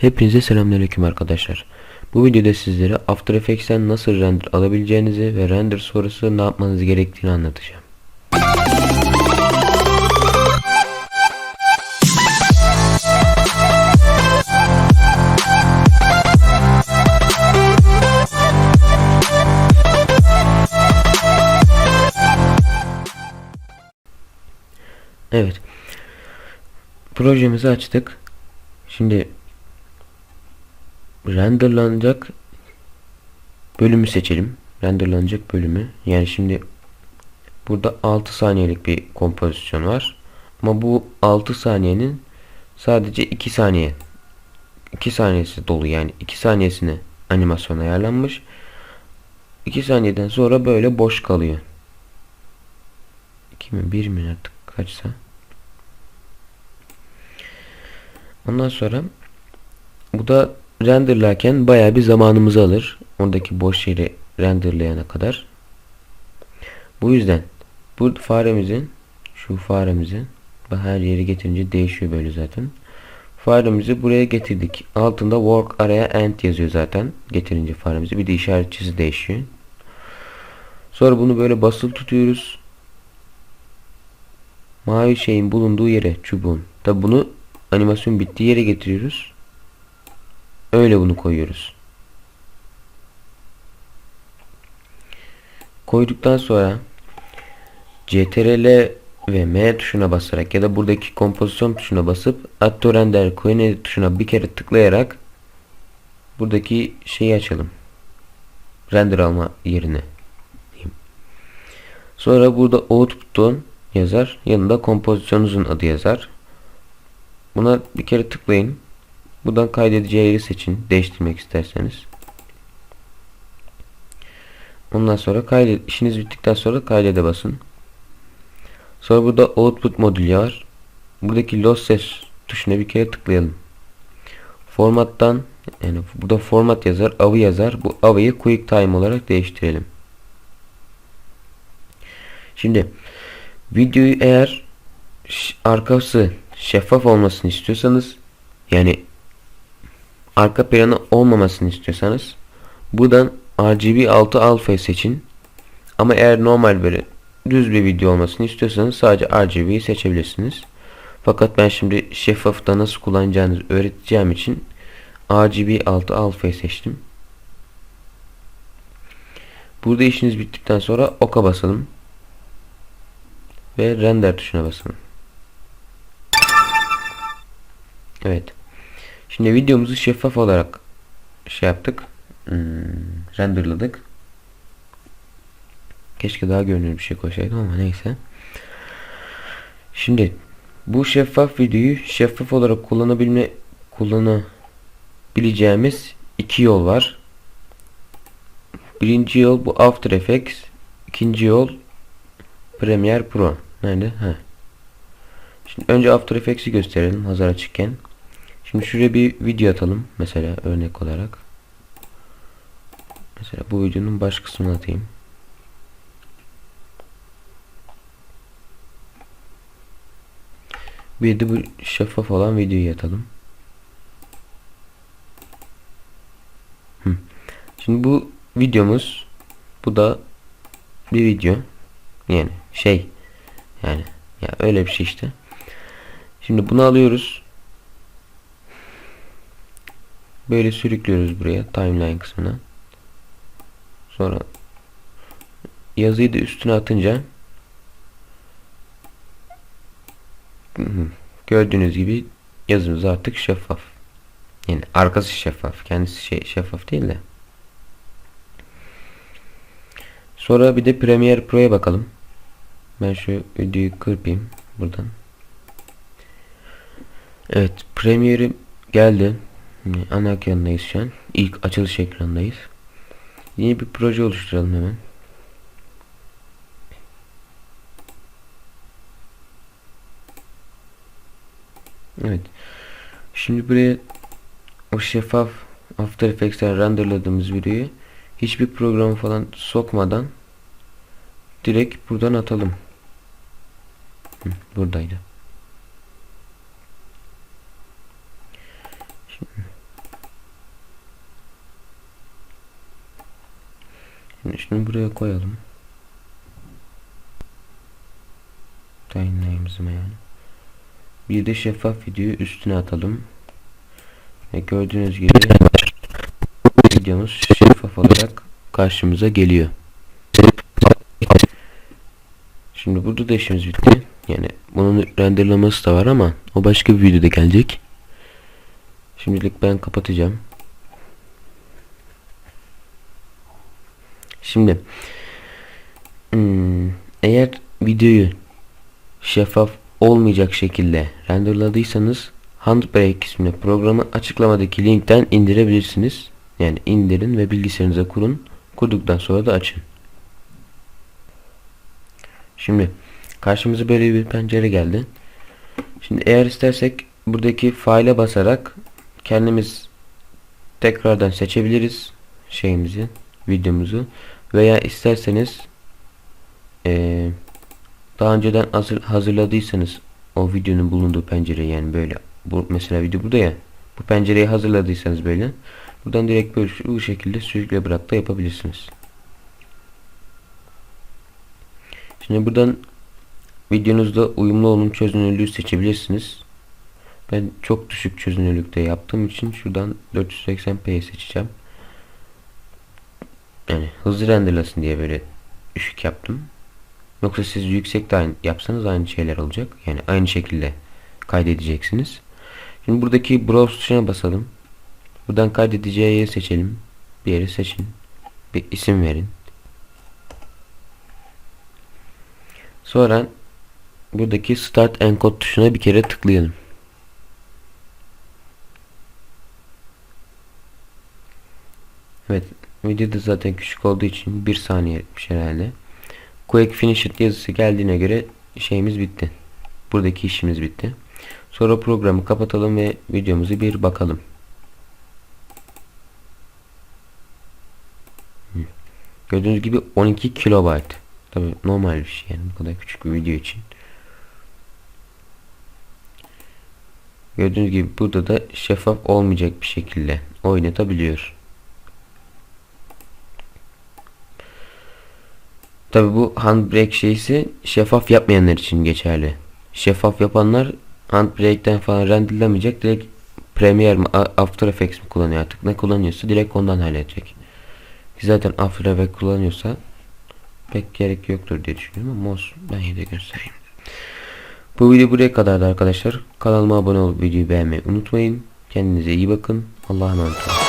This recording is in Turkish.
Hepinize selamünaleyküm arkadaşlar. Bu videoda sizlere After Effects'ten nasıl render alabileceğinizi ve render sonrası ne yapmanız gerektiğini anlatacağım. Evet. Projemizi açtık. Şimdi renderlanacak bölümü seçelim. Renderlanacak bölümü. Yani şimdi burada 6 saniyelik bir kompozisyon var. Ama bu 6 saniyenin sadece 2 saniye 2 saniyesi dolu yani 2 saniyesine animasyon ayarlanmış. 2 saniyeden sonra böyle boş kalıyor. 2 mi 1 mi artık kaçsa. Ondan sonra bu da renderlarken baya bir zamanımızı alır. Oradaki boş yeri renderlayana kadar. Bu yüzden bu faremizin şu faremizin her yeri getirince değişiyor böyle zaten. Faremizi buraya getirdik. Altında work araya end yazıyor zaten. Getirince faremizi bir de işaretçisi değişiyor. Sonra bunu böyle basılı tutuyoruz. Mavi şeyin bulunduğu yere çubuğun. Tabi bunu animasyon bittiği yere getiriyoruz. Öyle bunu koyuyoruz. Koyduktan sonra CTRL ve M tuşuna basarak ya da buradaki kompozisyon tuşuna basıp Add to Render Coordinate tuşuna bir kere tıklayarak buradaki şeyi açalım. Render alma yerine. Sonra burada Output'un yazar. Yanında kompozisyonunuzun adı yazar. Buna bir kere tıklayın. Buradan kaydedeceği yeri seçin. Değiştirmek isterseniz. Ondan sonra kaydet işiniz bittikten sonra kaydede basın. Sonra burada output modülü var. Buradaki lossless tuşuna bir kere tıklayalım. Formattan yani burada format yazar, avı yazar. Bu avıyı quick time olarak değiştirelim. Şimdi videoyu eğer arkası şeffaf olmasını istiyorsanız yani arka planı olmamasını istiyorsanız buradan RGB 6 alfa seçin. Ama eğer normal böyle düz bir video olmasını istiyorsanız sadece RGB'yi seçebilirsiniz. Fakat ben şimdi şeffafta nasıl kullanacağınızı öğreteceğim için RGB 6 alfa seçtim. Burada işiniz bittikten sonra oka basalım. Ve render tuşuna basalım. Evet. Şimdi videomuzu şeffaf olarak şey yaptık. Hmm, renderladık. Keşke daha görünür bir şey koysaydım ama neyse. Şimdi bu şeffaf videoyu şeffaf olarak kullanabilme kullanabileceğimiz iki yol var. Birinci yol bu After Effects. ikinci yol Premiere Pro. Nerede? Ha. Şimdi önce After Effects'i gösterelim hazır açıkken. Şimdi şuraya bir video atalım mesela örnek olarak. Mesela bu videonun baş kısmını atayım. Bir de bu şeffaf olan videoyu atalım. Şimdi bu videomuz bu da bir video yani şey yani ya öyle bir şey işte. Şimdi bunu alıyoruz. Böyle sürüklüyoruz buraya timeline kısmına. Sonra yazıyı da üstüne atınca gördüğünüz gibi yazımız artık şeffaf. Yani arkası şeffaf. Kendisi şey şeffaf değil de. Sonra bir de Premiere Pro'ya bakalım. Ben şu videoyu kırpayım buradan. Evet Premiere geldi. Ana ekranındayız şu an. İlk açılış ekranındayız. Yeni bir proje oluşturalım hemen. Evet. Şimdi buraya o şeffaf After Effects'ten renderladığımız videoyu hiçbir programı falan sokmadan direkt buradan atalım. Hı, buradaydı. Şimdi şunu buraya koyalım. Timeline'ımızı yani. Bir de şeffaf videoyu üstüne atalım. Ve gördüğünüz gibi videomuz şeffaf olarak karşımıza geliyor. Şimdi burada da işimiz bitti. Yani bunun renderlaması da var ama o başka bir videoda gelecek. Şimdilik ben kapatacağım. Şimdi hmm, eğer videoyu şeffaf olmayacak şekilde renderladıysanız Handbrake isimli programı açıklamadaki linkten indirebilirsiniz. Yani indirin ve bilgisayarınıza kurun. Kurduktan sonra da açın. Şimdi karşımıza böyle bir pencere geldi. Şimdi eğer istersek buradaki faile basarak kendimiz tekrardan seçebiliriz şeyimizi, videomuzu veya isterseniz eee daha önceden hazır, hazırladıysanız o videonun bulunduğu pencere yani böyle bu mesela video burada ya bu pencereyi hazırladıysanız böyle buradan direkt böyle bu şekilde sürükle bırak da yapabilirsiniz. Şimdi buradan videonuzda uyumlu olun çözünürlüğü seçebilirsiniz. Ben çok düşük çözünürlükte yaptığım için şuradan 480p'yi seçeceğim. Yani hızlı renderlasın diye böyle düşük yaptım. Yoksa siz yüksek de aynı, yapsanız aynı şeyler olacak. Yani aynı şekilde kaydedeceksiniz. Şimdi buradaki browse tuşuna basalım. Buradan kaydedeceği yeri seçelim. Bir yeri seçin. Bir isim verin. Sonra buradaki start encode tuşuna bir kere tıklayalım. Evet. Videoda zaten küçük olduğu için bir saniye etmiş herhalde. Quick Finished yazısı geldiğine göre şeyimiz bitti. Buradaki işimiz bitti. Sonra programı kapatalım ve videomuzu bir bakalım. Gördüğünüz gibi 12 kilobayt. Tabi normal bir şey yani bu kadar küçük bir video için. Gördüğünüz gibi burada da şeffaf olmayacak bir şekilde oynatabiliyor. Tabi bu handbrake şeysi şeffaf yapmayanlar için geçerli. Şeffaf yapanlar handbrake'den falan renderlemeyecek. Direkt Premiere mi After Effects mi kullanıyor artık ne kullanıyorsa direkt ondan halledecek. Zaten After Effects kullanıyorsa pek gerek yoktur diye düşünüyorum ama olsun ben yine göstereyim. Bu video buraya kadardı arkadaşlar. Kanalıma abone olup videoyu beğenmeyi unutmayın. Kendinize iyi bakın. Allah'a emanet olun.